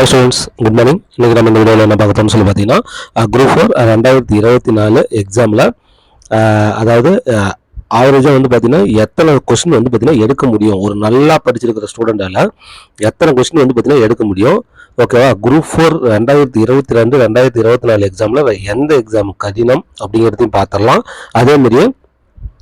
High students good morning இன்றைக்கி நம்ம இந்த வீடியோவில் என்ன பார்த்தோம்னு சொல்லி பார்த்தீங்கன்னா குரூப் ஃபோர் ரெண்டாயிரத்தி இருபத்தி நாலு எக்ஸாமில் அதாவது ஆவரேஜாக வந்து பார்த்தீங்கன்னா எத்தனை கொஸ்டின் வந்து பார்த்தீங்கன்னா எடுக்க முடியும்? ஒரு நல்லா படிச்சிருக்கிற ஸ்டூடெண்ட்டால் எத்தனை கொஸ்டின் வந்து பார்த்தீங்கன்னா எடுக்க முடியும்? ஓகேவா குரூப் ஃபோர் ரெண்டாயிரத்தி இருபத்தி ரெண்டு ரெண்டாயிரத்தி இருபத்தி நாலு எக்ஸாமில் எந்த எக்ஸாம் கடினம் அப்படிங்கிறதையும் பார்த்துடலாம். அதே மாதிரியே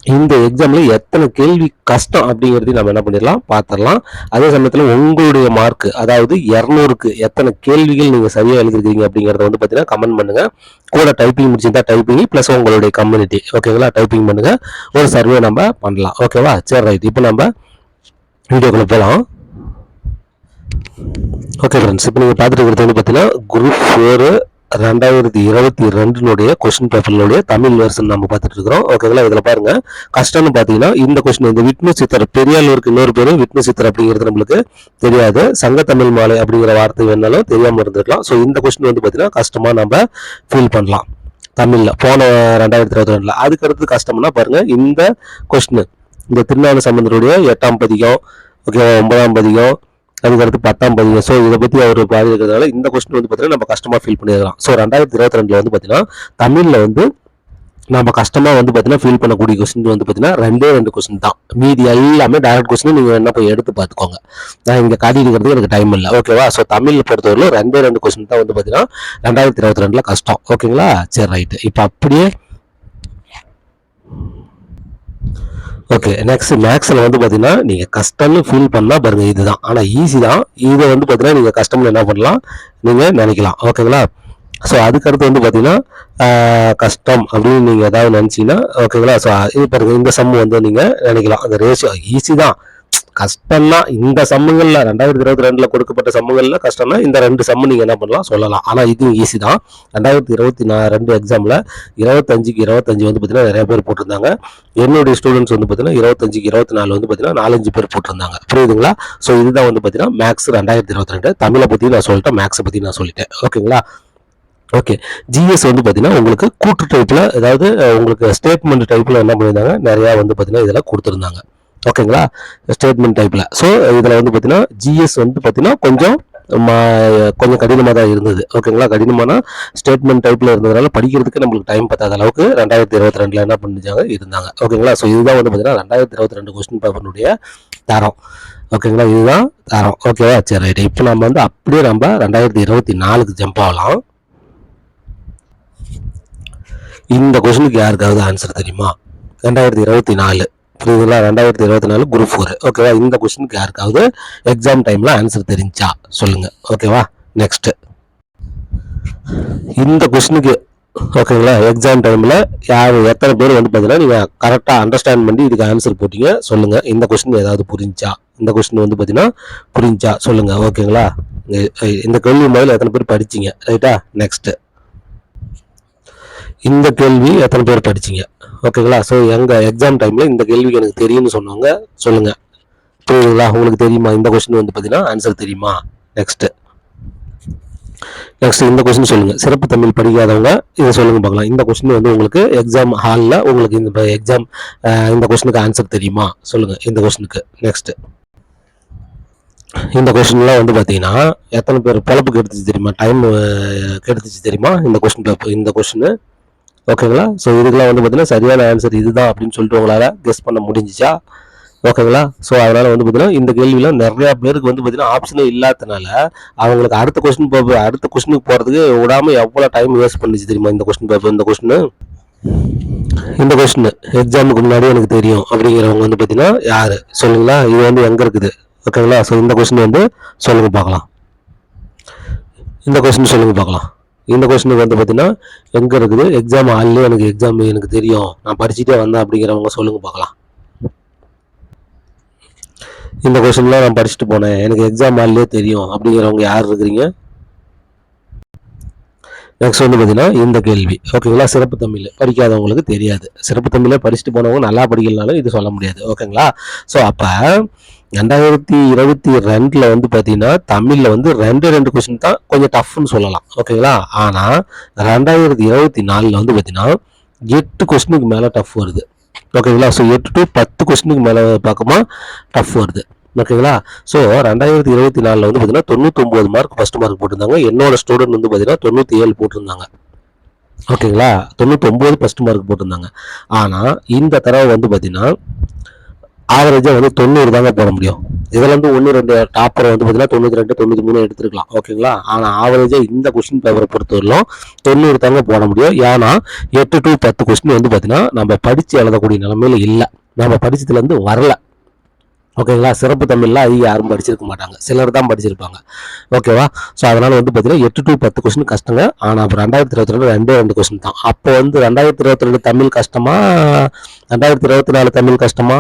இந்த எக்ஸாம்ல எத்தனை கேள்வி கஷ்டம் அப்படிங்கிறதையும் நம்ம என்ன பண்ணிடலாம் பார்த்துடலாம் அதே சமயத்தில் உங்களுடைய மார்க் அதாவது இரநூறுக்கு எத்தனை கேள்விகள் நீங்கள் சரியாக எழுதிருக்கீங்க அப்படிங்கிறத வந்து பார்த்தீங்கன்னா கமெண்ட் பண்ணுங்கள் கூட டைப்பிங் முடிச்சிருந்தா டைப்பிங் ப்ளஸ் உங்களுடைய கம்யூனிட்டி ஓகேங்களா டைப்பிங் பண்ணுங்கள் ஒரு சர்வே நம்ம பண்ணலாம். ஓகேவா சரி ரைட் இப்போ நம்ம வீடியோக்குள்ளே போகலாம் ஓகே ஃப்ரெண்ட்ஸ் இப்போ நீங்கள் பார்த்துட்டு இருக்கிறது வந்து பார்த்தீங்கன்னா குரூப் ஃபோரு ரெண்டாயிரத்தி இருபத்தி ரெண்டுனுடைய கொஸ்டின் பேப்பர்னுடைய தமிழ் வெர்ஷன் நம்ம பார்த்துட்டு இருக்கிறோம். ஓகேங்களா இதில் பாருங்க. கஷ்டம்னு பார்த்தீங்கன்னா இந்த கொஸ்டின் இந்த விட்னு சித்தர் பெரியாளூருக்கு இன்னொரு பேர் விட்னு சித்தர் அப்படிங்கிறது நம்மளுக்கு தெரியாது. சங்க தமிழ் மாலை அப்படிங்கிற வார்த்தை வேணாலும் தெரியாமல் இருந்திருக்கலாம். ஸோ இந்த கொஸ்டின் வந்து பார்த்தீங்கன்னா கஷ்டமாக நம்ம ஃபீல் பண்ணலாம். தமிழில் போன ரெண்டாயிரத்தி இருபத்தி ரெண்டில். அதுக்கடுத்து கஷ்டம்னா பாருங்க இந்த கொஸ்டின் இந்த திருநாள் சம்பந்தருடைய எட்டாம் பதிகம் ஓகே ஒன்பதாம் பதிகம் அதுக்கடுத்து பத்தாம் பதிவு ஸோ இதை பற்றி அவர் பாதிக்கிறதுனால இந்த கொஸ்டின் வந்து பார்த்தீங்கன்னா நம்ம கஷ்டமாக ஃபீல் பண்ணிடலாம். ஸோ ரெண்டாயிரத்தி இருபத்தி ரெண்டில் வந்து பார்த்தீங்கன்னா தமிழில் வந்து நம்ம கஷ்டமாக வந்து பார்த்தீங்கன்னா ஃபீல் பண்ணக்கூடிய கொஸ்டின் வந்து பார்த்தீங்கன்னா ரெண்டே ரெண்டு கொஸ்டின் தான். மீதி எல்லாமே டேரக்ட் கொஸ்டின் நீங்கள் என்ன போய் எடுத்து பார்த்துக்கோங்க. நான் இங்கே காட்டி இருக்கிறதுக்கு எனக்கு டைம் இல்லை. ஓகேவா ஸோ தமிழில் பொறுத்தவரையிலும் ரெண்டே ரெண்டு கொஸ்டின் தான் வந்து பார்த்தீங்கன்னா ரெண்டாயிரத்தி இருபத்தி ரெண்டில் கஷ்டம் ஓகேங்களா சரி ரைட்டு இப்போ அப்படியே ஓகே நெக்ஸ்ட் மேக்ஸில் வந்து பார்த்தீங்கன்னா நீங்கள் கஷ்டம்னு ஃபீல் பண்ணால் பாருங்கள் இதுதான். ஆனால் ஈஸி தான். இதை வந்து பார்த்தீங்கன்னா நீங்கள் கஷ்டம்னு என்ன பண்ணலாம்? நீங்கள் நினைக்கலாம். ஓகேங்களா ஸோ அதுக்கடுத்து வந்து பார்த்தீங்கன்னா கஷ்டம் அப்படின்னு நீங்கள் ஏதாவது நினச்சிங்கன்னா ஓகேங்களா ஸோ இது பாருங்கள் இந்த சம் வந்து நீங்கள் நினைக்கலாம். அந்த ரேஷியோ ஈஸி தான். கஷ்டம்னா இந்த சம்முங்களில் ரெண்டாயிரத்தி இருபத்தி ரெண்டில் கொடுக்கப்பட்ட சம்முங்களில் கஷ்டம்னா இந்த ரெண்டு சம்மு நீங்கள் என்ன பண்ணலாம் சொல்லலாம். ஆனால் இதுவும் ஈஸி தான். ரெண்டாயிரத்தி இருபத்தி நா ரெண்டு எக்ஸாமில் இருபத்தஞ்சுக்கு இருபத்தஞ்சு வந்து பார்த்தீங்கன்னா நிறைய பேர் போட்டிருந்தாங்க. என்னுடைய ஸ்டூடெண்ட்ஸ் வந்து பார்த்தீங்கன்னா இருபத்தஞ்சுக்கு இருபத்தி நாலு வந்து பார்த்தீங்கன்னா நாலஞ்சு பேர் போட்டிருந்தாங்க. புரியுதுங்களா? ஸோ இதுதான் வந்து பார்த்தீங்கன்னா மேக்ஸ் ரெண்டாயிரத்தி இருபத்தி ரெண்டு தமிழை பற்றி நான் சொல்லிட்டேன் மேக்ஸை பற்றி நான் சொல்லிட்டேன். ஓகேங்களா ஓகே ஜிஎஸ் வந்து பார்த்தீங்கன்னா உங்களுக்கு கூட்டு டைப்பில் அதாவது உங்களுக்கு ஸ்டேட்மெண்ட் டைப்பில் என்ன பண்ணியிருந்தாங்க? நிறையா வந்து பார்த்தீங்கன்னா இதெல்லாம் கொடுத்துருந்தாங்க. ஓகேங்களா? ஸ்டேட்மெண்ட் டைப்பில் ஸோ இதில் வந்து பார்த்தீங்கன்னா ஜிஎஸ் வந்து பார்த்தீங்கன்னா கொஞ்சம் கொஞ்சம் கடினமாக தான் இருந்தது. ஓகேங்களா? கடினமான ஸ்டேட்மெண்ட் டைப்பில் இருந்ததுனால படிக்கிறதுக்கு நம்மளுக்கு டைம் பத்தாத அளவுக்கு ரெண்டாயிரத்தி இருபத்தி ரெண்டில் என்ன பண்ணிச்சாங்க? இருந்தாங்க. ஓகேங்களா? ஸோ இதுதான் வந்து பார்த்தீங்கன்னா ரெண்டாயிரத்தி இருபத்தி ரெண்டு கொஸ்டின் பேப்பருடைய தரம். ஓகேங்களா? இதுதான் தரம். ஓகேவா சரி ரைட் இப்போ நம்ம வந்து அப்படியே நம்ம ரெண்டாயிரத்தி இருபத்தி நாலுக்கு ஜம்ப் ஆகலாம். இந்த கொஸ்டினுக்கு யாருக்காவது ஆன்சர் தெரியுமா? ரெண்டாயிரத்தி இருபத்தி நாலு. புரியுதுங்களா? ரெண்டாயிரத்தி இருபத்தி நாலு குரூப் ஃபோர் ஓகேவா இந்த கொஸ்டினுக்கு யாருக்காவது எக்ஸாம் டைமில் ஆன்சர் தெரிஞ்சா சொல்லுங்கள் ஓகேவா நெக்ஸ்ட்டு இந்த கொஸ்டினுக்கு ஓகேங்களா எக்ஸாம் டைமில் யார் எத்தனை பேர் வந்து பார்த்தீங்கன்னா நீங்கள் கரெக்டாக அண்டர்ஸ்டாண்ட் பண்ணி இதுக்கு ஆன்சர் போட்டீங்க சொல்லுங்கள் இந்த கொஸ்டின் ஏதாவது புரிஞ்சா? இந்த கொஸ்டின் வந்து பார்த்தீங்கன்னா புரிஞ்சா? சொல்லுங்கள் ஓகேங்களா இந்த- இந்த கேள்வி முதல்ல எத்தனை பேர் படிச்சிங்க? ரைட்டா நெக்ஸ்ட்டு இந்த கேள்வி எத்தனை பேர் படிச்சிங்க? ஓகேங்களா ஸோ எங்கள் எக்ஸாம் டைமில் இந்த கேள்விக்கு எனக்கு தெரியும்னு சொன்னவங்க சொல்லுங்கள் புரியுதுங்களா? உங்களுக்கு தெரியுமா? இந்த கொஸ்டின் வந்து பார்த்தீங்கன்னா ஆன்சர் தெரியுமா? நெக்ஸ்ட்டு நெக்ஸ்ட் இந்த கொஸ்டின் சொல்லுங்க. சிறப்பு தமிழ் படிக்காதவங்க இதை சொல்லுங்க பார்க்கலாம். இந்த கொஸ்டின் வந்து உங்களுக்கு எக்ஸாம் ஹாலில் உங்களுக்கு இந்த எக்ஸாம் இந்த கொஸ்டினுக்கு ஆன்சர் தெரியுமா? சொல்லுங்க. இந்த கொஸ்டினுக்கு நெக்ஸ்ட் இந்த கொஸ்டின்லாம் வந்து பார்த்தீங்கன்னா எத்தனை பேர் பொழப்புக்கு எடுத்துச்சு தெரியுமா? டைம் கெடுத்துச்சு தெரியுமா? இந்த கொஸ்டின் இந்த கொஸ்டின் ஓகேங்களா? ஸோ இதுக்கெல்லாம் வந்து பார்த்தீங்கன்னா சரியான ஆன்சர் இதுதான் அப்படின்னு சொல்லிட்டு உங்களால் கெஸ் பண்ண முடிஞ்சிச்சா? ஓகேங்களா? ஸோ அதனால் வந்து பார்த்தீங்கன்னா இந்த கேள்வியில் நிறையா பேருக்கு வந்து பார்த்தீங்கன்னா ஆப்ஷனே இல்லாதனால அவங்களுக்கு அடுத்த கொஸ்டின் பேப்பர் அடுத்த கொஸ்டினுக்கு போகிறதுக்கு விடாமல் எவ்வளோ டைம் வேஸ்ட் பண்ணிச்சு தெரியுமா இந்த கொஸ்டின் பேப்பர் இந்த கொஸ்டின் இந்த கொஸ்டின் எக்ஸாமுக்கு முன்னாடி எனக்கு தெரியும் அப்படிங்கிறவங்க வந்து பார்த்தீங்கன்னா யார்? சொல்லுங்களா? இது வந்து எங்கே இருக்குது? ஓகேங்களா? ஸோ இந்த கொஸ்டின் வந்து சொல்லுங்கள் பார்க்கலாம் இந்த கொஸ்டின் சொல்லுங்கள் பார்க்கலாம் இந்த கொஸ்டினுக்கு வந்து பார்த்தீங்கன்னா எங்கே இருக்குது? எக்ஸாம் ஹால்லே எனக்கு எக்ஸாம் எனக்கு தெரியும். நான் படிச்சுட்டே வந்தேன் அப்படிங்கிறவங்க சொல்லுங்க பார்க்கலாம். இந்த கொஸ்டின்லாம் நான் படிச்சுட்டு போனேன். எனக்கு எக்ஸாம் ஹால்லே தெரியும். அப்படிங்கிறவங்க யார் இருக்கிறீங்க? நெக்ஸ்ட் வந்து பார்த்தீங்கன்னா இந்த கேள்வி. ஓகேங்களா சிறப்பு தமிழ். படிக்காதவங்களுக்கு தெரியாது. சிறப்பு தமிழே படிச்சுட்டு போனவங்க நல்லா படிக்கலனாலும் இது சொல்ல முடியாது. ஓகேங்களா ஸோ அப்போ ரெண்டாயிரத்தி இருபத்தி ரெண்டில் வந்து பார்த்தீங்கன்னா தமிழில் வந்து ரெண்டு ரெண்டு கொஸ்டின் தான் கொஞ்சம் டஃப்னு சொல்லலாம். ஓகேங்களா ஆனால் ரெண்டாயிரத்தி இருபத்தி நாலில் வந்து பார்த்தீங்கன்னா எட்டு கொஸ்டினுக்கு மேலே டஃப் வருது. ஓகேங்களா ஸோ எட்டு டு பத்து கொஸ்டினுக்கு மேலே பார்க்குமா டஃப் வருது. ஓகேங்களா ஸோ ரெண்டாயிரத்தி இருபத்தி நாலில் வந்து பார்த்தீங்கன்னா தொண்ணூத்தொம்பது மார்க் ஃபஸ்ட் மார்க் போட்டிருந்தாங்க. என்னோட ஸ்டூடெண்ட் வந்து பார்த்தீங்கன்னா தொண்ணூற்றி ஏழு போட்டிருந்தாங்க ஓகேங்களா தொண்ணூத்தொம்பது ஃபஸ்ட் மார்க் போட்டிருந்தாங்க. ஆனால் இந்த தடவை வந்து பார்த்தீங்கன்னா ஆவரேஜாக வந்து தொண்ணூறு தாங்க போட முடியும். இதில் வந்து ஒன்று ரெண்டு டாப்பரை வந்து பார்த்தீங்கன்னா தொண்ணூற்றி ரெண்டு தொண்ணூற்றி மூணு எடுத்துருக்கலாம். ஓகேங்களா ஆனால் ஆவரேஜாக இந்த கொஸ்டின் பேப்பரை பொறுத்தவரையிலும் தொண்ணூறு தாங்க போட முடியும். ஏன்னா எட்டு டு பத்து கொஸ்டின் வந்து பார்த்தீங்கன்னா நம்ம படித்து எழுதக்கூடிய நிலமையில இல்லை. நம்ம படித்ததுலேருந்து வரல. ஓகேங்களா சிறப்பு தமிழ்லாம் அதிக யாரும் படிச்சிருக்க மாட்டாங்க. சிலர் தான் படிச்சிருப்பாங்க. ஓகேவா ஸோ அதனால் வந்து பார்த்தீங்கன்னா எட்டு டு பத்து கொஸ்டின் கஷ்டங்க. ஆனால் அப்போ ரெண்டாயிரத்தி இருபத்தி ரெண்டு ரெண்டே ரெண்டு கொஸ்டின் தான். அப்போ வந்து ரெண்டாயிரத்தி இருபத்தி ரெண்டு தமிழ் கஷ்டமா? ரெண்டாயிரத்தி இருபத்தி நாலு தமிழ் கஷ்டமா?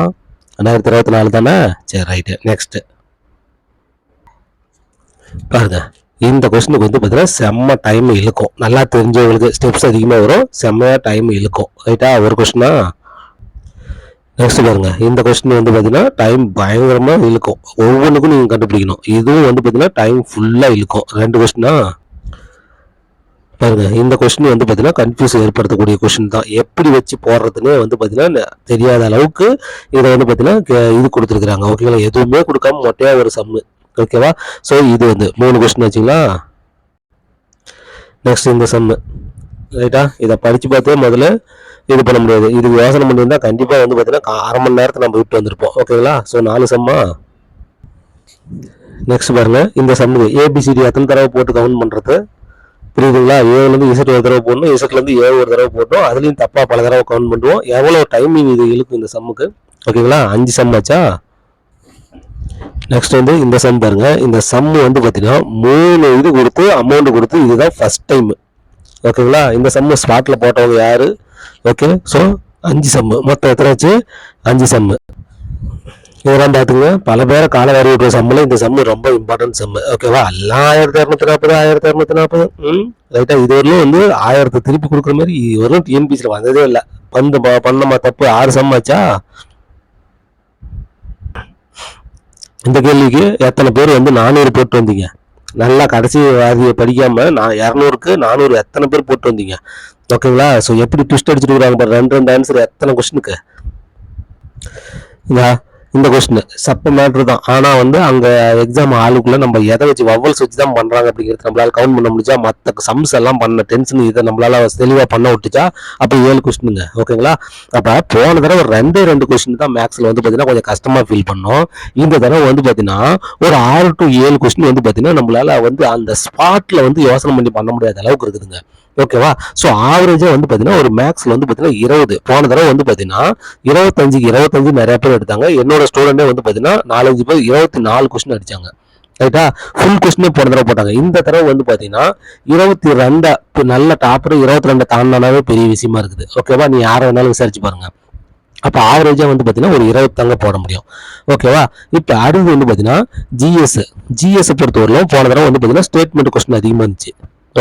ரெண்டாயிரத்தி இருபத்தி நாலு தானே? சரி ரைட்டு நெக்ஸ்ட்டு பாருங்க இந்த கொஸ்டினுக்கு வந்து பார்த்தீங்கன்னா செம்ம டைம் இழுக்கும். நல்லா தெரிஞ்சவங்களுக்கு ஸ்டெப்ஸ் அதிகமாக வரும். செம்மையாக டைம் இழுக்கும். ரைட்டா ஒரு கொஸ்டினா நெக்ஸ்ட் பாருங்க இந்த கொஸ்டின் வந்து பார்த்தீங்கன்னா டைம் பயங்கரமாக இழுக்கும். ஒவ்வொன்றுக்கும் நீங்கள் கண்டுபிடிக்கணும். இதுவும் வந்து பார்த்தீங்கன்னா டைம் ஃபுல்லாக இழுக்கும். ரெண்டு கொஸ்டினா பாருங்க இந்த கொஸ்டின் வந்து பார்த்தீங்கன்னா கன்ஃபியூஸ் ஏற்படுத்தக்கூடிய கொஸ்டின் தான். எப்படி வச்சு போடுறதுன்னு வந்து பார்த்தீங்கன்னா தெரியாத அளவுக்கு இதை வந்து பார்த்தீங்கன்னா கே- இது கொடுத்துருக்குறாங்க. ஓகேங்களா எதுவுமே கொடுக்காம மொட்டையா ஒரு சம்மு ஓகேவா ஸோ இது வந்து மூணு கொஸ்டின் வச்சுங்களா நெக்ஸ்ட் இந்த சம்மு ரைட்டா இதை படித்து பார்த்தே முதல்ல இது பண்ண முடியாது. இது யோசனை பண்ணியிருந்தால் கண்டிப்பாக வந்து பார்த்தீங்கன்னா அரை மணி நேரத்தை நம்ம விட்டு வந்திருப்போம். ஓகேங்களா ஸோ நாலு சம்மா நெக்ஸ்ட் பாருங்கள் இந்த சம்மு ஏபிசிடி எத்தனை தடவை போட்டு கவுண்ட் பண்ணுறது புரியுதுங்களா? ஏழுலேருந்து இசட் ஒரு தடவை போடணும் இசட்லேருந்து ஏழு ஒரு தடவை போட்டோம் அதுலேயும் தப்பாக பல தடவை கவுண்ட் பண்ணுவோம் எவ்வளோ டைமிங் இது இழுக்கும் இந்த சம்முக்கு ஓகேங்களா? அஞ்சு சம் ஆச்சா? நெக்ஸ்ட் வந்து இந்த சம் பாருங்க. இந்த சம் வந்து பார்த்தீங்கன்னா மூணு இது கொடுத்து அமௌண்ட் கொடுத்து இதுதான் ஃபர்ஸ்ட் டைம் ஓகேங்களா? இந்த சம்மு ஸ்பாட்டில் போட்டவங்க யார்? ஓகே ஸோ அஞ்சு சம்மு மொத்தம் எத்தனை ஆச்சு? அஞ்சு சம்மு இதெல்லாம் பார்த்துங்க. பல பேரை கால வாரி விட்டுற சம்மில் இந்த சம்மு ரொம்ப இம்பார்ட்டன்ட் சம்மு. ஓகேவா எல்லாம் ஆயிரத்தி இரநூத்தி நாற்பது ஆயிரத்தி இரநூத்தி நாற்பது. ம்? ரைட்டாக இது வந்து ஆயிரத்தை திருப்பி கொடுக்குற மாதிரி இதுவரையும் டிஎன்பிசியில் வந்ததே இல்லை. பந்து பண்ணமா தப்பு ஆறு சம்மாச்சா இந்த கேள்விக்கு எத்தனை பேர் வந்து நானூறு போட்டு வந்தீங்க? நல்லா கடைசி வாதியை படிக்காமல் நான் இரநூறுக்கு நானூறு எத்தனை பேர் போட்டு வந்தீங்க? ஓகேங்களா ஸோ எப்படி ட்விஸ்ட் அடிச்சுட்டு இருக்கிறாங்க பாரு. ரெண்டு ரெண்டு ஆன்சர் எத்தனை கொஸ்டினுக்கு இதா இந்த கொஸ்டின் சப்ப மேட்ரு தான். ஆனால் வந்து அங்கே எக்ஸாம் ஆளுக்குள்ளே நம்ம எதை வச்சு வவல்ஸ் வச்சு தான் பண்ணுறாங்க அப்படிங்கிறது நம்மளால் கவுண்ட் பண்ண முடிஞ்சா மற்ற சம்ஸ் எல்லாம் பண்ண டென்ஷன் இதை நம்மளால் தெளிவாக பண்ண விட்டுச்சா அப்போ ஏழு கொஸ்டினுங்க ஓகேங்களா அப்போ போன தடவை ஒரு ரெண்டே ரெண்டு கொஸ்டின் தான் மேக்ஸில் வந்து பார்த்தீங்கன்னா கொஞ்சம் கஷ்டமாக ஃபீல் பண்ணோம். இந்த தடவை வந்து பார்த்தீங்கன்னா ஒரு ஆறு டு ஏழு கொஸ்டின் வந்து பார்த்தீங்கன்னா நம்மளால் வந்து அந்த ஸ்பாட்டில் வந்து யோசனை பண்ணி பண்ண முடியாத அளவுக்கு இருக்குதுங்க. ஓகேவா ஸோ ஆவரேஜாக வந்து பார்த்தீங்கன்னா ஒரு மேக்ஸில் வந்து பார்த்தீங்கன்னா இருபது. போன தடவை வந்து பார்த்தீங்கன்னா இருபத்தஞ்சி இருபத்தஞ்சு நிறைய பேர் எடுத்தாங்க. என்னோட ஸ்டூடெண்டே வந்து பார்த்தீங்கன்னா நாலஞ்சு பேர் இருபத்தி நாலு கொஸ்டின் அடித்தாங்க ரைட்டா ஃபுல் கொஸ்டினே போன தடவை போட்டாங்க. இந்த தடவை வந்து பார்த்தீங்கன்னா இருபத்தி ரெண்டா இப்போ நல்ல டாப்பர் இருபத்தி ரெண்டு தாண்டினாவே பெரிய விஷயமா இருக்குது. ஓகேவா நீ யாரை வேணாலும் விசாரிச்சு பாருங்க. அப்போ ஆவரேஜாக வந்து பார்த்தீங்கன்னா ஒரு இருபத்தாங்க போட முடியும். ஓகேவா இப்போ அடுத்து வந்து பார்த்தீங்கன்னா ஜிஎஸ் ஜிஎஸ் பொறுத்தவரையிலும் போன தடவை வந்து பார்த்தீங்கன்னா ஸ்டேட்மெண்ட் கொஸ்டின் அதிகமாக இருந்துச்சு.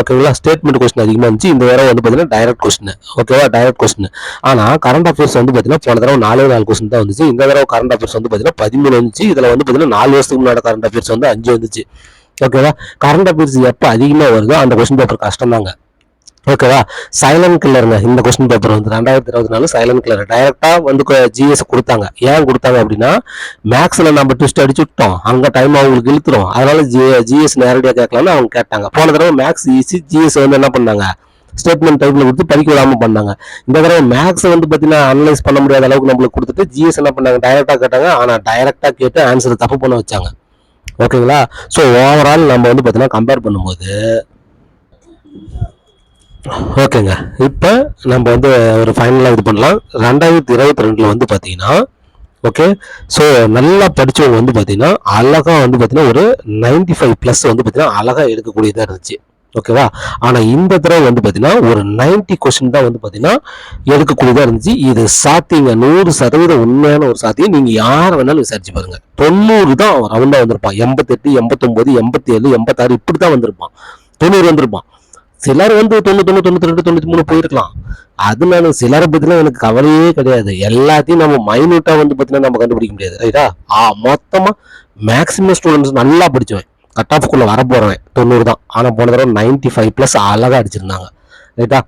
ஓகேங்களா ஸ்டேட்மெண்ட் கொஸ்டின் அதிகமாக இருந்துச்சு. இந்த தடவை வந்து பார்த்தீங்கன்னா டைரக்ட் கொஸ்டின் ஓகேவா டைரக்ட் கொஸ்டின் ஆனால் கரண்ட் அஃபேர்ஸ் வந்து பார்த்தீங்கன்னா போன தடவை நாலே நாலு கொஸ்டின் தான் வந்துச்சு. இந்த தடவை கரண்ட் அஃபேர்ஸ் வந்து பார்த்தீங்கன்னா பதிமூணு வந்துச்சு. இதில் வந்து பார்த்தீங்கன்னா நாலு வருஷத்துக்கு முன்னாடி கரண்ட் அஃபேர்ஸ் வந்து அஞ்சு வந்துச்சு. ஓகேவா கரண்ட் அஃபேர்ஸ் எப்போ அதிகமாக வருதோ அந்த கொஸ்டின் பேப்பர் கஷ்டம் தாங்க ஓகேவா சைலண்ட் கில்லருங்க இந்த கொஸ்டின் பேப்பர் வந்து ரெண்டாயிரத்தி இருபத்தி நாலு சைலண்ட் கில்லர் டைரக்டா வந்து ஜிஎஸ் கொடுத்தாங்க. ஏன் கொடுத்தாங்க அப்படின்னா மேக்ஸில் நம்ம ட்விஸ்ட் அடிச்சு விட்டோம் அங்கே டைம் அவங்களுக்கு இழுத்துரும். அதனால ஜி ஜிஎஸ் நேரடியாக கேட்கலாம்னு அவங்க கேட்டாங்க. போன தடவை மேக்ஸ் ஈஸி ஜிஎஸ் வந்து என்ன பண்ணாங்க? ஸ்டேட்மெண்ட் டைப்ல கொடுத்து படிக்க விடாமல் பண்ணாங்க. இந்த தடவை மேக்ஸ் வந்து பார்த்தீங்கன்னா அனலைஸ் பண்ண முடியாத அளவுக்கு நம்மளுக்கு கொடுத்துட்டு ஜிஎஸ் என்ன பண்ணாங்க? டைரக்டாக கேட்டாங்க. ஆனால் டைரக்டா கேட்டு ஆன்சர் தப்பு பண்ண வச்சாங்க. ஓகேங்களா ஸோ ஓவரால் நம்ம வந்து பார்த்தீங்கன்னா கம்பேர் பண்ணும்போது ஓகேங்க. இப்போ நம்ம வந்து ஒரு ஃபைனலாக இது பண்ணலாம். ரெண்டாயிரத்தி இருபத்தி ரெண்டில் வந்து பார்த்தீங்கன்னா ஓகே ஸோ நல்லா படித்தவங்க வந்து பார்த்தீங்கன்னா அழகாக வந்து பார்த்தீங்கன்னா ஒரு 95 ஃபைவ் ப்ளஸ் வந்து பார்த்தீங்கன்னா அழகாக எடுக்கக்கூடியதாக இருந்துச்சு. ஓகேவா ஆனால் இந்த தடவை வந்து பார்த்தீங்கன்னா ஒரு 90 கொஸ்டின் தான் வந்து பார்த்தீங்கன்னா எடுக்கக்கூடியதாக இருந்துச்சு. இது சாத்தியங்க. நூறு சதவீதம் உண்மையான ஒரு சாத்தியம். நீங்கள் யார் வேணாலும் விசாரிச்சு பாருங்க. தொண்ணூறு தான் ரவுண்டாக வந்திருப்பான். எண்பத்தெட்டு எண்பத்தொம்போது எண்பத்தி ஏழு எண்பத்தாறு இப்படி தான் வந்திருப்பான். தொண்ணூறு வந்திருப்பான். சிலர் வந்து தொண்ணூத்தொன்னு தொண்ணூத்தி ரெண்டு தொண்ணூத்தி மூணு போயிருக்கலாம். அதனால சிலரை பற்றிலாம் எனக்கு கவலையே கிடையாது. எல்லாத்தையும் நம்ம மைனூட்டா வந்து பார்த்தீங்கன்னா நம்ம கண்டுபிடிக்க முடியாது. ரைட்டா? ஆ மொத்தமா மேக்ஸிமம் ஸ்டூடெண்ட்ஸ் நல்லா படித்தவன் கட் ஆஃப்குள்ள வர போகிறவன் தொண்ணூறு தான். ஆனா போன தடவை நைன்டி ஃபைவ் ப்ளஸ் அழகா அடிச்சிருந்தாங்க. ரைட்டா?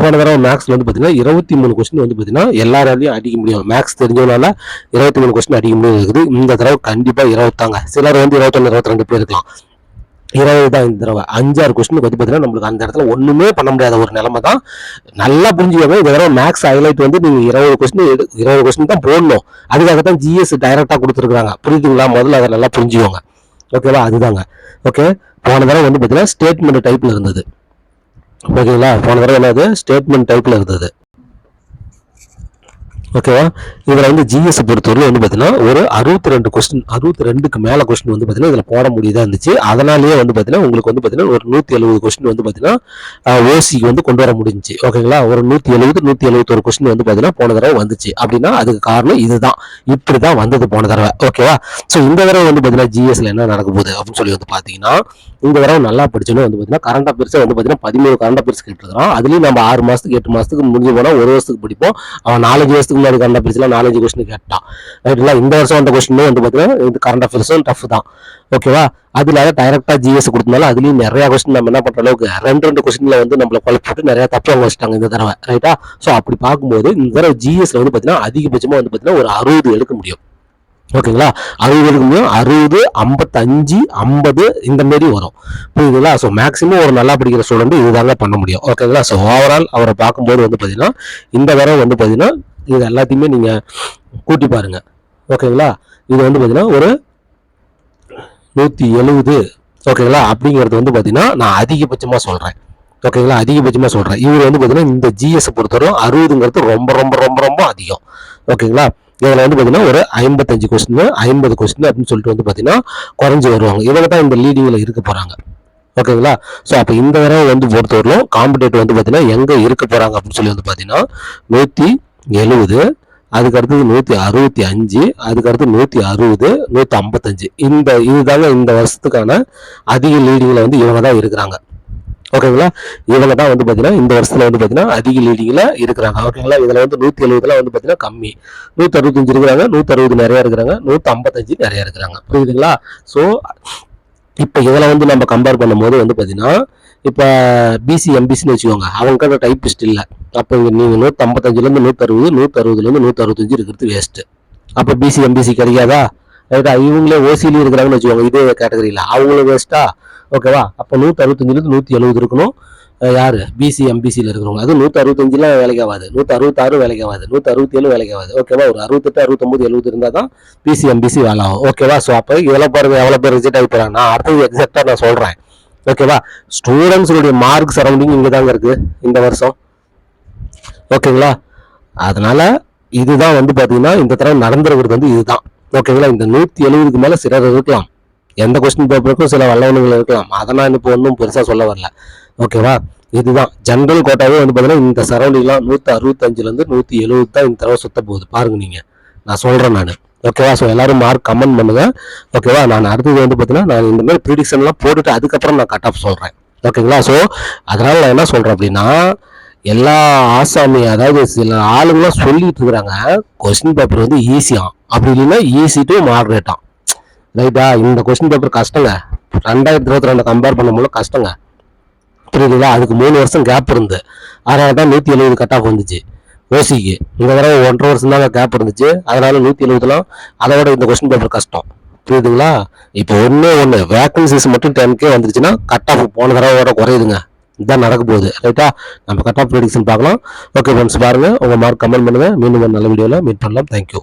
போன தடவை மேக்ஸ்ல வந்து பார்த்தீங்கன்னா இருபத்தி மூணு கொஸ்டின் வந்து பார்த்தீங்கன்னா எல்லாராலையும் அடிக்க முடியும். மேக்ஸ் தெரிஞ்சவனால இருபத்தி மூணு கொஸ்டின் அடிக்க முடியும் இருக்குது. இந்த தடவை கண்டிப்பாக இருபத்தாங்க. சிலர் வந்து இருபத்தொன்னு இருபத்தி ரெண்டு பேர் இருக்கலாம். இருபது தான் இந்த தடவை. அஞ்சாறு கொஸ்டினுக்கு வந்து பார்த்தீங்கன்னா நம்மளுக்கு அந்த இடத்துல ஒன்றுமே பண்ண முடியாத ஒரு நிலமை தான் நல்லா புரிஞ்சுக்கோங்க. இந்த தடவை மேக்ஸ் ஹைலைட் வந்து நீங்கள் இருபது கொஸ்டின் இருபது கொஸ்டின் தான் போடணும். அதுக்காக தான் ஜிஎஸ் டைரெக்டாக கொடுத்துருக்காங்க புரியுதுங்களா? முதல்ல அதை நல்லா புரிஞ்சுக்கோங்க. ஓகேவா அதுதாங்க. ஓகே போன தடவை வந்து பார்த்தீங்கன்னா ஸ்டேட்மெண்ட் டைப்பில் இருந்தது. ஓகேங்களா போன தடவை என்னது? ஸ்டேட்மெண்ட் டைப்பில் இருந்தது. ஓகேவா இதில் வந்து ஜிஎஸ் பொறுத்தவரை வந்து பார்த்தீங்கன்னா ஒரு அறுபத்தி ரெண்டு கொஸ்டின் அறுபத்தி ரெண்டுக்கு மேலே கொஸ்டின் வந்து பார்த்தீங்கன்னா இதில் போட முடியுதா இருந்துச்சு. அதனாலேயே வந்து பார்த்தீங்கன்னா உங்களுக்கு வந்து பார்த்தீங்கன்னா ஒரு நூற்றி எழுபது கொஸ்டின் வந்து பார்த்தீங்கன்னா ஓசிக்கு வந்து கொண்டு வர முடிஞ்சு ஓகேங்களா ஒரு நூற்றி எழுபது நூற்றி எழுபத்தொரு கொஸ்டின் வந்து பார்த்தீங்கன்னா போன தடவை வந்துச்சு. அப்படின்னா அதுக்கு காரணம் இதுதான். இப்படி தான் வந்தது போன தடவை. ஓகேவா ஸோ இந்த தடவை வந்து பார்த்தீங்கன்னா ஜிஎஸ்ல என்ன நடக்க போகுது அப்படின்னு சொல்லி வந்து பார்த்தீங்கன்னா இந்த தடவை நல்லா படிச்சோன்னு வந்து பார்த்தீங்கன்னா கரண்ட் அஃபேர்ஸே வந்து பார்த்தீங்கன்னா பதிமூணு கரண்ட் அஃபேர்ஸ் கேட்டுருக்கான் அதுலேயும் நம்ம ஆறு மாதத்துக்கு எட்டு மாதத்துக்கு முடிஞ்சு போனால் ஒரு வருஷத்துக்கு படிப்போம். அவன் நாலஞ்சு வருஷத்துக்கு முன்னாடி கரண்ட் அஃபேர்ஸ்லாம் நாலஞ்சு கொஸ்டின் கேட்டான். ரைட்டுங்களா இந்த வருஷம் வந்த கொஸ்டினே வந்து பார்த்தீங்கன்னா இது கரண்ட் அஃபேர்ஸும் டஃப் தான். ஓகேவா அதுல டைரக்டா ஜிஎஸ் கொடுத்தனால அதுலயும் நிறைய கொஸ்டின் நம்ம என்ன பண்ற அளவுக்கு ரெண்டு ரெண்டு கொஸ்டின்ல வந்து நம்மள குழப்பிட்டு நிறைய தப்பு அவங்க வச்சுட்டாங்க இந்த தடவை. ரைட்டா ஸோ அப்படி பார்க்கும்போது இந்த தடவை ஜிஎஸ்ல வந்து பார்த்தீங்கன்னா அதிகபட்சமா வந்து பார்த்தீங்கன்னா ஒரு அறுபது எடுக்க முடியும். ஓகேங்களா? அறுபது எடுக்க அறுபது ஐம்பத்தஞ்சு ஐம்பது இந்த மாரி வரும். புரியுதுங்களா? ஸோ மேக்ஸிமம் ஒரு நல்லா படிக்கிற ஸ்டூடெண்ட் இதுதாங்க பண்ண முடியும். ஓகேங்களா? ஸோ ஓவரால் அவரை பார்க்கும்போது வந்து பார்த்தீங்கன்னா இந்த தடவை வந்து பார்த்தீங்கன்னா இது எல்லாத்தையுமே நீங்கள் கூட்டி பாருங்க. ஓகேங்களா? இது வந்து பார்த்தீங்கன்னா ஒரு நூற்றி எழுபது ஓகேங்களா? அப்படிங்கிறது வந்து பார்த்தீங்கன்னா நான் அதிகபட்சமாக சொல்கிறேன் ஓகேங்களா? அதிகபட்சமாக சொல்கிறேன் இவர் வந்து பார்த்தீங்கன்னா இந்த ஜிஎஸ் பொறுத்தவரைக்கும் அறுபதுங்கிறது ரொம்ப ரொம்ப ரொம்ப ரொம்ப அதிகம். ஓகேங்களா? இதில் வந்து பார்த்தீங்கன்னா ஒரு ஐம்பத்தஞ்சு கொஸ்டின் ஐம்பது கொஸ்டின் அப்படின்னு சொல்லிட்டு வந்து பார்த்தீங்கன்னா குறைஞ்சி வருவாங்க. இவங்க தான் இந்த லீடிங்கில் இருக்க போகிறாங்க ஓகேங்களா ஸோ அப்போ இந்த தடவை வந்து பொறுத்தவரையிலும் காம்படேட்டிவ் வந்து பார்த்தீங்கன்னா எங்கே இருக்க போகிறாங்க அப்படின்னு சொல்லி வந்து பார்த்தீங்கன்னா நூற்றி எழுபது அதுக்கடுத்தது நூற்றி அறுபத்தி அஞ்சு அதுக்கு அடுத்து நூற்றி அறுபது நூற்றி ஐம்பத்தஞ்சு. இந்த இதுதாங்க இந்த வருஷத்துக்கான அதிக லீடிங்கில் வந்து இவங்க தான் இருக்கிறாங்க. ஓகேங்களா இவங்க தான் வந்து பார்த்தீங்கன்னா இந்த வருஷத்தில் வந்து பார்த்தீங்கன்னா அதிக லீடிங்கில் இருக்கிறாங்க. ஓகேங்களா இதில் வந்து நூற்றி எழுபதுலாம் வந்து பார்த்தீங்கன்னா கம்மி. நூற்றி அறுபத்தஞ்சு இருக்கிறாங்க நூற்றி அறுபது நிறையா இருக்கிறாங்க நூற்றி ஐம்பத்தஞ்சு நிறையா இருக்கிறாங்க. புரியுதுங்களா? ஸோ இப்போ இதில் வந்து நம்ம கம்பேர் பண்ணும்போது வந்து பார்த்தீங்கன்னா இப்போ பிசி எம்பிசின்னு வச்சுக்கோங்க அவங்ககிட்ட டைப்பிஸ்ட் இல்லை. அப்போ இங்கே நீங்கள் நூற்றம்பத்தஞ்சுலேருந்து நூற்றறுபது நூற்றறுபதுலேருந்து நூற்றறுபத்தஞ்சு இருக்கிறது வேஸ்ட்டு அப்போ பிசி எம்பிசி கிடைக்காதா? ரைட்டா இவங்களே ஓசிலையும் இருக்கிறாங்கன்னு வச்சுக்கோங்க இதே கேட்டகரியில் அவங்களும் வேஸ்ட்டா ஓகேவா? அப்போ நூற்றி அறுபத்தஞ்சிலேருந்து நூற்றி எழுபது இருக்கணும் யார் பிசி எம்பிசியில் இருக்கிறவங்க. அது நூற்றி அறுபத்தஞ்சிலாம் வேலைக்கு ஆகாது. நூற்றி அறுபத்தாறு வேலைக்கு ஆகாது. நூற்றி அறுபத்தி ஏழு வேலைக்கு ஆகாது. ஓகேவா? ஒரு அறுபத்தெட்டு அறுபத்தொம்பது எழுபது இருந்தால் தான் பிசி எம்பிசி வேலை ஆகும். ஓகேவா? ஸோ அப்போ எவ்வளோ பேர் எவ்வளோ பேர் ரிஜெக்ட் ஆகி போகிறாங்க நான் அடுத்தது எக்ஸாக்டாக நான் சொல்கிறேன் ஓகேவா? ஸ்டூடெண்ட்ஸுடைய மார்க் சரௌண்டிங் இங்கே தாங்க இருக்குது இந்த வருஷம். ஓகேங்களா? அதனால் இதுதான் வந்து பார்த்தீங்கன்னா இந்த தடவை நடந்துருக்கிறது வந்து இதுதான். ஓகேங்களா? இந்த நூற்றி எழுபதுக்கு மேலே சிலர் இருக்கலாம். எந்த கொஸ்டின் பேப்பருக்கும் சில வல்லவனங்கள் இருக்கலாம். அதை நான் இப்போ ஒன்றும் பெருசாக சொல்ல வரல. ஓகேவா இதுதான். ஜென்ரல் கோட்டாவே வந்து பார்த்தீங்கன்னா இந்த சரௌண்டிங்லாம் நூற்றி அறுபத்தஞ்சிலேருந்து நூற்றி எழுபது தான் இந்த தடவை சுத்த போகுது. பாருங்க நீங்கள் நான் சொல்கிறேன் நான். ஓகேவா ஸோ எல்லாரும் மார்க் கமெண்ட் பண்ணுங்க. ஓகேவா நான் அடுத்தது வந்து பார்த்தீங்கன்னா நான் இந்த மாதிரி ப்ரிடிக்ஷன்லாம் போட்டுட்டு அதுக்கப்புறம் நான் கட் ஆஃப் சொல்கிறேன் ஓகேங்களா ஸோ அதனால் நான் என்ன சொல்கிறேன் அப்படின்னா எல்லா ஆசாமி அதாவது சில ஆளுங்களாம் சொல்லிட்டு இருக்கிறாங்க கொஸ்டின் பேப்பர் வந்து ஈஸியாக அப்படி இல்லைன்னா ஈஸி டு மாடரேட்டாக ரைட்டா இந்த கொஸ்டின் பேப்பர் கஷ்டங்க. ரெண்டாயிரத்தி இருபத்தி ரெண்டு கம்பேர் பண்ணும்போது கஷ்டங்க. புரியுதுங்களா? அதுக்கு மூணு வருஷம் கேப் இருந்து. அதனால தான் நூற்றி எழுபது கட் ஆஃப் வந்துச்சு. ஓசிக்கு. இந்த தடவை ஒன்றரை வருஷம் தான் கேப் இருந்துச்சு. அதனால நூற்றி எழுபதுலாம் அதை விட இந்த கொஸ்டின் பேப்பர் கஷ்டம். புரியுதுங்களா? இப்போ ஒன்றே ஒன்று வேக்கன்சிஸ் மட்டும் டென்கே வந்துருச்சுன்னா கட் ஆஃப் போன தடவையோட குறையுதுங்க. இதுதான் நடக்க போகுது. ரைட்டா? நம்ம கட் ஆஃப் ப்ரெடிக்ஷன் பார்க்கலாம். ஓகே ஃப்ரெண்ட்ஸ் பாருங்கள் உங்கள் மார்க் கமெண்ட் பண்ணுங்கள் மீண்டும் ஒரு நல்ல வீடியோவில் மீட் பண்ணலாம். தேங்க்யூ